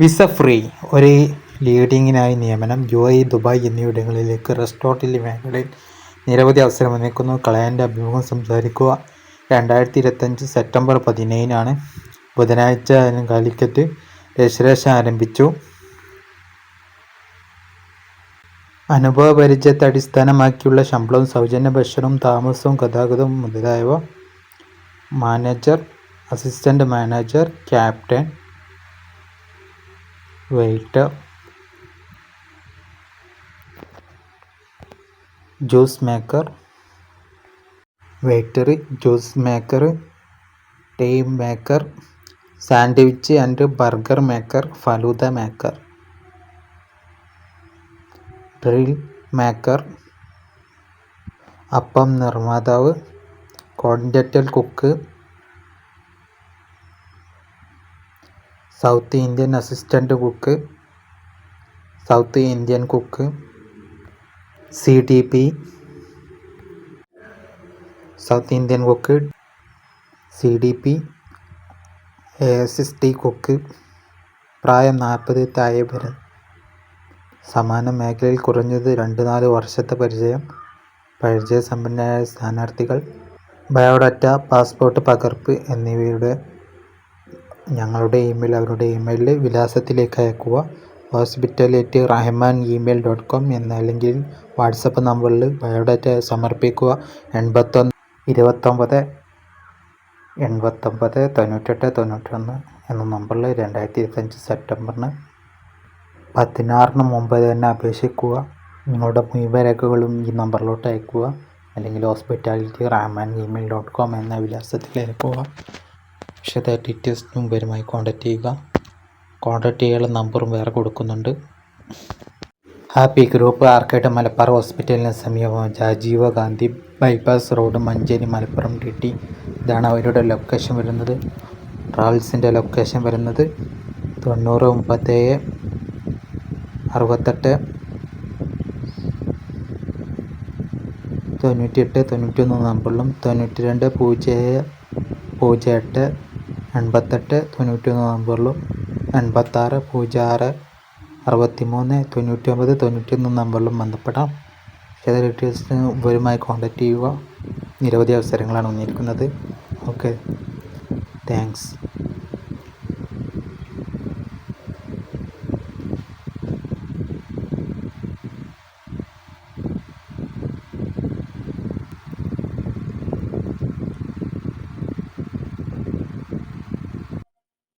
Visa free. ഒരു ലീഡിങ്ങിനായി നിയമനം യു എ ദുബായ് എന്നിവിടങ്ങളിലേക്ക് റെസ്റ്റോറന്റ് മേഖലയിൽ നിരവധി അവസരം വന്നേക്കുന്നു ക്ലയന്റ് അഭിമുഖം സംസാരിക്കുക. രണ്ടായിരത്തി ഇരുപത്തഞ്ച് സെപ്റ്റംബർ പതിനേഴിനാണ് ബുധനാഴ്ച കാലിക്കറ്റ് രജിസ്ട്രേഷൻ ആരംഭിച്ചു. അനുഭവ പരിചയത്തെ അടിസ്ഥാനമാക്കിയുള്ള ശമ്പളവും സൗജന്യ ഭക്ഷണവും താമസവും ഗതാഗതവും മുതലായവ. Manager assistant manager captain waiter juice maker waiter juice maker team maker sandwich and burger maker falooda maker drill maker appam നിർമ്മാതാവ് continental cook South Indian assistant cook South Indian cook C D P South Indian cook C D P S S T cook പ്രായം നാൽപ്പത് താഴെ സമാന മേഖലയിൽ കുറഞ്ഞത് രണ്ട് നാല് വർഷത്തെ പരിചയം പരിചയസമ്പന്നരായ സ്ഥാനാർത്ഥികൾ ബയോഡാറ്റ പാസ്പോർട്ട് പകർപ്പ് എന്നിവയുടെ ഞങ്ങളുടെ ഇമെയിൽ അവരുടെ ഇമെയിൽ വിലാസത്തിലേക്ക് അയക്കുക. Hospitality Rahman email dot com എന്ന അല്ലെങ്കിൽ വാട്സപ്പ് നമ്പറിൽ ബയോഡാറ്റ സമർപ്പിക്കുക. എൺപത്തൊന്ന് ഇരുപത്തൊമ്പത് എൺപത്തൊമ്പത് തൊണ്ണൂറ്റെട്ട് തൊണ്ണൂറ്റൊന്ന് എന്ന നമ്പറിൽ രണ്ടായിരത്തി ഇരുപത്തഞ്ച് സെപ്റ്റംബറിന് പതിനാറിന് മുമ്പ് തന്നെ അപേക്ഷിക്കുക. നിങ്ങളുടെ മുഴുവൻ രേഖകളും ഈ നമ്പറിലോട്ട് അയക്കുക. അല്ലെങ്കിൽ hospitality Rahman email dot com എന്ന വിലാസത്തിൽ അയക്കുക. വിശദ ഡീറ്റെയിൽസിന് നമ്പറുമായി കോൺടാക്റ്റ് ചെയ്യുക. കോൺടാക്റ്റ് ചെയ്യാനുള്ള നമ്പറും വേറെ കൊടുക്കുന്നുണ്ട്. ഹാപ്പി ഗ്രൂപ്പ് ആർക്കേഡ് മലപ്പുറം ഹോസ്പിറ്റലിന് സമീപം Rajiv Gandhi bypass road Manjeri Malappuram T T. ഇതാണ് അവരുടെ ലൊക്കേഷൻ വരുന്നത്. ട്രാവൽസിന്റെ ലൊക്കേഷൻ വരുന്നത് തൊണ്ണൂറ് മുപ്പത്തേഴ് അറുപത്തെട്ട് തൊണ്ണൂറ്റിയെട്ട് തൊണ്ണൂറ്റൊന്ന് നമ്പറിലും തൊണ്ണൂറ്റി രണ്ട് പൂജ്യം പൂജ്യം എട്ട് എൺപത്തെട്ട് തൊണ്ണൂറ്റൊന്ന് നമ്പറിലും എൺപത്താറ് പൂജ്യം ആറ് അറുപത്തി മൂന്ന് തൊണ്ണൂറ്റി ഒമ്പത് തൊണ്ണൂറ്റൊന്ന് നമ്പറിലും ബന്ധപ്പെടാം. ഏത് ഡീറ്റെയിൽസിന് ഇവരുമായി കോൺടാക്റ്റ് ചെയ്യുക. നിരവധി അവസരങ്ങളാണ് വന്നിരിക്കുന്നത്. ഓക്കെ. താങ്ക്സ്.